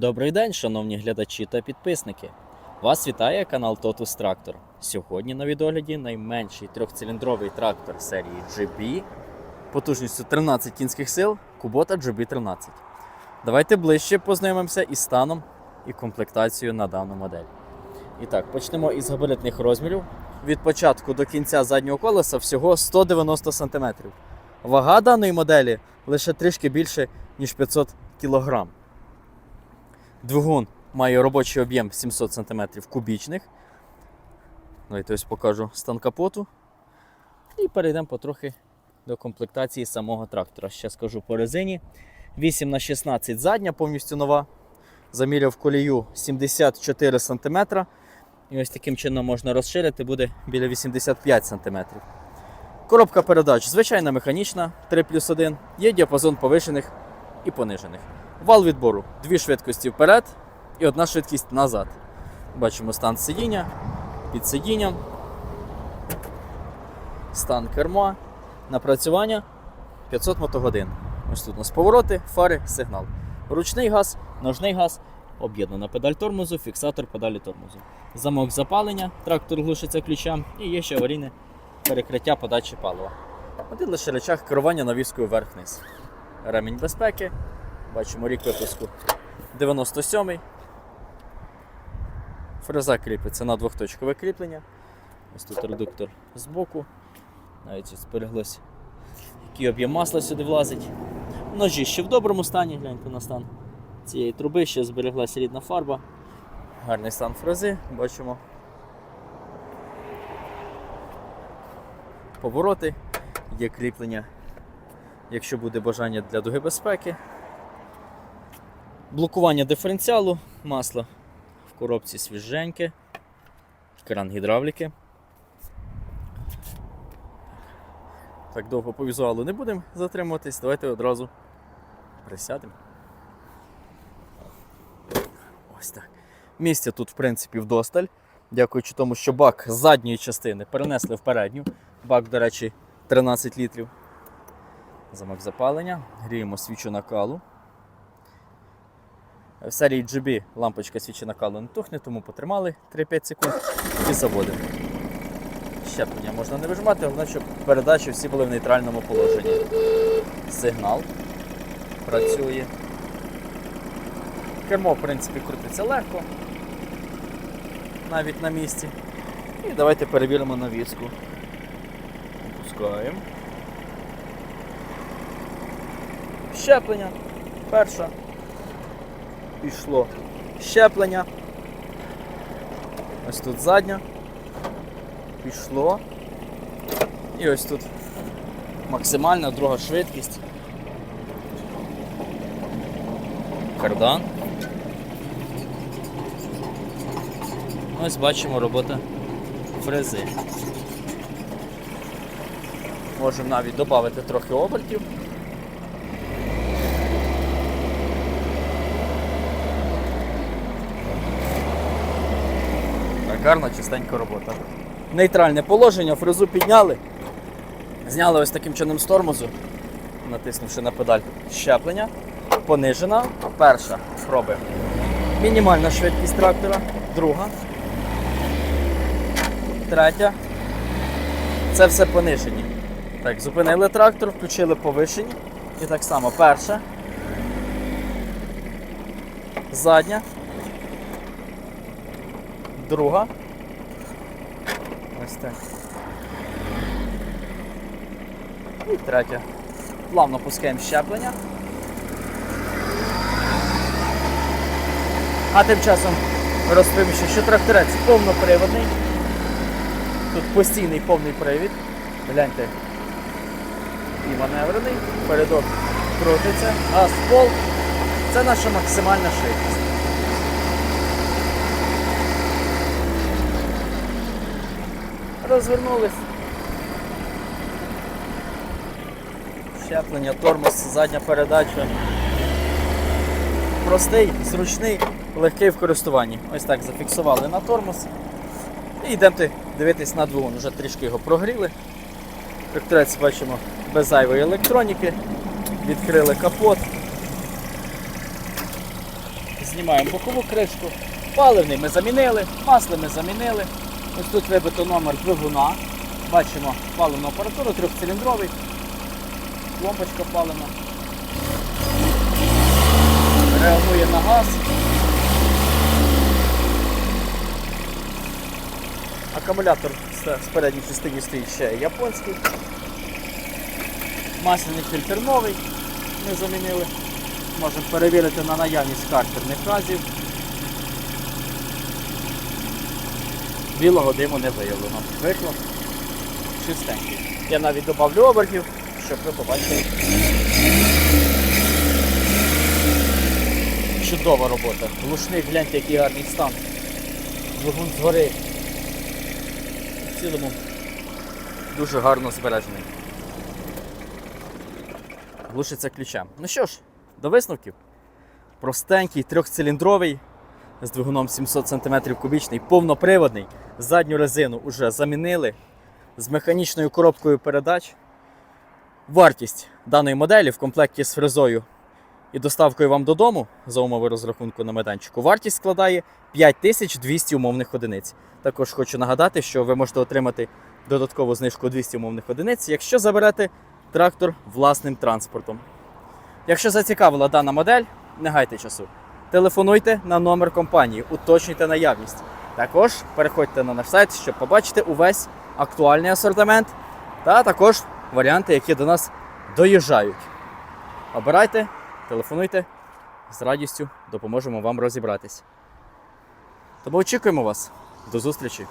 Добрий день, шановні глядачі та підписники. Вас вітає канал Totus Tractor. Сьогодні на відогляді найменший трьохциліндровий трактор серії GB потужністю 13 кінських сил Kubota GB13. Давайте ближче познайомимося із станом і комплектацією на дану модель. І так, почнемо із габаритних розмірів. Від початку до кінця заднього колеса всього 190 см. Вага даної моделі лише трішки більше, ніж 500 кг. Двигун має робочий об'єм 700 см кубічних. Давайте ось покажу стан капоту. І перейдемо потрохи до комплектації самого трактора. Ще скажу по резині. 8 на 16 задня, повністю нова. Заміряв колію 74 см. І ось таким чином можна розширити, буде біля 85 см. Коробка передач звичайна механічна 3 плюс 1. Є діапазон повишених і понижених. Вал відбору дві швидкості вперед і одна швидкість назад. Бачимо стан сидіння, під сидінням, стан керма, напрацювання 500 мотогодин. Ось тут у нас повороти, фари, сигнал. Ручний газ, ножний газ, об'єднана педаль тормозу, фіксатор педалі тормозу. Замок запалення, трактор глушиться ключам і є ще аварійне перекриття подачі палива. Один лише речах керування навіскою вверх-вниз. Ремінь безпеки. Бачимо рік випуску 97-й. Фреза кріпиться на двохточкове кріплення. Ось тут редуктор збоку. Навіть ось збереглось, який об'єм масла сюди влазить. Ножі ще в доброму стані, гляньте на стан цієї труби, ще збереглася рідна фарба. Гарний стан фрези, бачимо. Повороти, є кріплення, якщо буде бажання для дуги безпеки. Блокування диференціалу, масло в коробці свіженьке, кран гідравліки. Так довго по візуалу не будемо затримуватись, давайте одразу присядемо. Ось так. Місця тут, в принципі, вдосталь. Дякуючи тому, що бак з задньої частини перенесли в передню. Бак, до речі, 13 літрів. Замок запалення. Гріємо свічу накалу. В серії GB лампочка свічі накалу не тухне, тому потримали 3-5 секунд і заводимо. Щеплення можна не вижимати, головне, щоб передачі всі були в нейтральному положенні. Сигнал працює. Кермо, в принципі, крутиться легко, навіть на місці. І давайте перевіримо навіску. Опускаємо. Щеплення. Перша. Пішло щеплення. Ось тут задня. Пішло. І ось тут максимальна друга швидкість. Кардан. Ось бачимо робота фрези. Можемо навіть додати трохи обертів. Гарна, чистенька робота. Нейтральне положення, фрезу підняли. Зняли ось таким чином з тормозу, натиснувши на педаль щеплення. Понижена. Перша. Пробуємо. Мінімальна швидкість трактора. Друга. Третя. Це все понижені. Так, зупинили трактор, включили повишені. І так само перша. Задня. Друга. Ось так. І третя. Плавно пускаємо щеплення. А тим часом розповім, що тракторець повноприводний. Тут постійний повний привід. Гляньте. І маневрений, передок крутиться, газ пол. Це наша максимальна швидкість. Розвернулись. Щеплення, тормоз, задня передача. Простий, зручний, легкий в користуванні. Ось так зафіксували на тормоз. І йдемо дивитись на двигун. Вже трішки його прогріли. Тракторець бачимо без зайвої електроніки. Відкрили капот. знімаємо бокову кришку. Паливний ми замінили, масло ми замінили. Ось тут вибито номер двигуна. Бачимо паливну апаратуру, трьохциліндровий, лампочка палива. Реагує на газ. Акумулятор з передньої частини стоїть ще японський. Масляний фільтр новий. Ми замінили. Можемо перевірити на наявність картерних газів. Білого диму не виявлено. Вихлоп чистенький. Я навіть додавлю обертів, щоб ви побачили. Чудова робота. Глушник, гляньте, який гарний стан. Двигун згори. В цілому дуже гарно збережений. Глушиться ключем. Ну що ж, до висновків. Простенький, трьохциліндровий з двигуном 700 см кубічний, повноприводний. Задню резину вже замінили з механічною коробкою передач. Вартість даної моделі в комплекті з фрезою і доставкою вам додому за умови розрахунку на майданчику. Вартість складає 5200 умовних одиниць. Також хочу нагадати, що ви можете отримати додаткову знижку 200 умовних одиниць, якщо заберете трактор власним транспортом. Якщо зацікавила дана модель, не гайте часу. Телефонуйте на номер компанії, уточнюйте наявність. Також переходьте на наш сайт, щоб побачити увесь актуальний асортимент та також варіанти, які до нас доїжджають. Обирайте, телефонуйте, з радістю допоможемо вам розібратись. Тому очікуємо вас. До зустрічі!